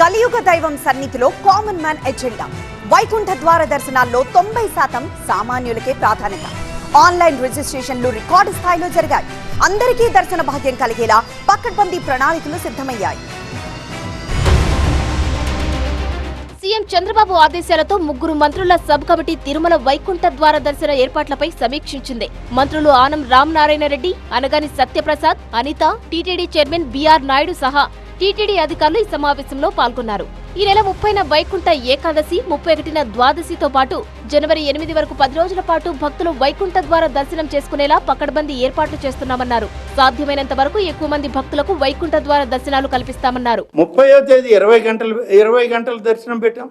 కలియుగ దైవం సన్నిధిలో కామన్ మ్యాన్ ఎజెండా. వైకుంఠ ద్వార దర్శనాల్లో తొంభై శాతం సామాన్యులకే ప్రాధాన్యత. ఆన్లైన్ రిజిస్ట్రేషన్లు రికార్డు స్థాయిలో జరిగాయి. అందరికీ దర్శన భాగ్యం కలిగేలా పక్కడ్బందీ ప్రణాళికలు సిద్ధమయ్యాయి. సీఎం చంద్రబాబు ఆదేశాలతో ముగ్గురు మంత్రుల సబ్ కమిటీ తిరుమల వైకుంఠ ద్వార దర్శన ఏర్పాట్లపై సమీక్షించింది. మంత్రులు Anam Ramanarayana Reddy Anagani Satyaprasad Anitha TTD chairman BR Naidu సహా టీటీడీ అధికారులు ఈ సమావేశంలో పాల్గొన్నారు. ఈ నెల ముప్పైన వైకుంఠ ఏకాదశి ముప్పై ఒకటిన ద్వాదశితో పాటు జనవరి ఎనిమిది వరకు పది రోజుల పాటు భక్తులు వైకుంఠ ద్వారా దర్శనం చేసుకునేలా పకడ్బందీ ఏర్పాట్లు చేస్తున్నామన్నారు. సాధ్యమైనంత వరకు ఎక్కువ మంది భక్తులకు వైకుంఠ ద్వారా దర్శనాలు కల్పిస్తామన్నారు. ముప్పైవ తేదీ ఇరవై గంటలు ఇరవై గంటలు దర్శనం పెట్టాం.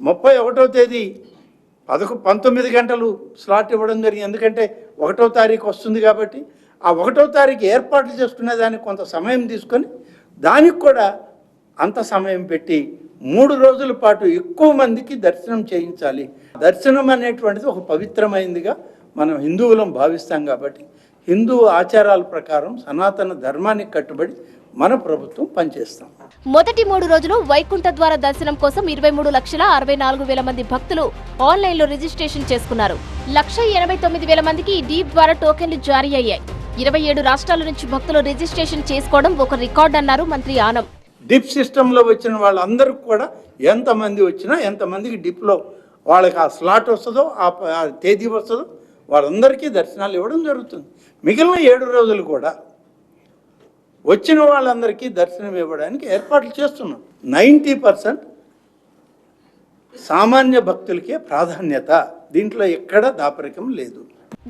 ముప్పై ఒకటో తేదీ పదకొ పంతొమ్మిది గంటలు స్లాట్ ఇవ్వడం జరిగింది. ఎందుకంటే ఒకటో తారీఖు వస్తుంది కాబట్టి ఆ ఒకటో తారీఖు ఏర్పాట్లు చేసుకునే దానికి కొంత సమయం తీసుకొని దానికి కూడా అంత సమయం పెట్టి మూడు రోజుల పాటు ఎక్కువ మందికి దర్శనం చేయించాలి. దర్శనం అనేటువంటిది ఒక పవిత్రమైందిగా మనం హిందువులం భావిస్తాం కాబట్టి హిందూ ఆచారాల ప్రకారం సనాతన ధర్మానికి కట్టుబడి మన ప్రభుత్వం పనిచేస్తాం. మొదటి మూడు రోజులు వైకుంఠ ద్వార దర్శనం కోసం ఇరవై మూడు లక్షల అరవై నాలుగు వేల మంది భక్తులు ఆన్లైన్లో రిజిస్ట్రేషన్ చేసుకున్నారు. లక్ష ఎనభై తొమ్మిది వేల మందికి ఈ డీప్ ద్వారా టోకెన్లు జారీ అయ్యాయి. ఇరవై ఏడు రాష్ట్రాల నుంచి భక్తులు రిజిస్ట్రేషన్ చేసుకోవడం ఒక రికార్డ్ అన్నారు మంత్రి ఆనం. డిప్ సిస్టంలో వచ్చిన వాళ్ళందరికీ కూడా ఎంతమంది వచ్చినా ఎంతమందికి డిప్లో వాళ్ళకి ఆ స్లాట్ వస్తుందో ఆ తేదీ వస్తుందో వాళ్ళందరికీ దర్శనాలు ఇవ్వడం జరుగుతుంది. మిగిలిన ఏడు రోజులు కూడా వచ్చిన వాళ్ళందరికీ దర్శనం ఇవ్వడానికి ఏర్పాట్లు చేస్తున్నాం. నైంటీ పర్సెంట్ సామాన్య భక్తులకే ప్రాధాన్యత. దీంట్లో ఎక్కడ దాపరికం లేదు.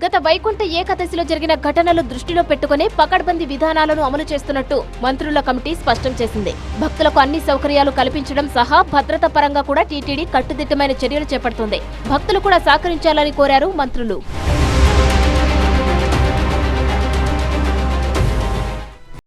గత వైకుంఠ ఏకాదశిలో జరిగిన ఘటనలు దృష్టిలో పెట్టుకుని పకడ్బందీ విధానాలను అమలు చేస్తున్నట్టు మంత్రుల కమిటీ స్పష్టం చేసింది. భక్తులకు అన్ని సౌకర్యాలు కల్పించడం సహా భద్రత పరంగా కూడా టీటీడీ కట్టుదిట్టమైన చర్యలు చేపడుతుంది. భక్తులు కూడా సహకరించాలని కోరారు మంత్రులు.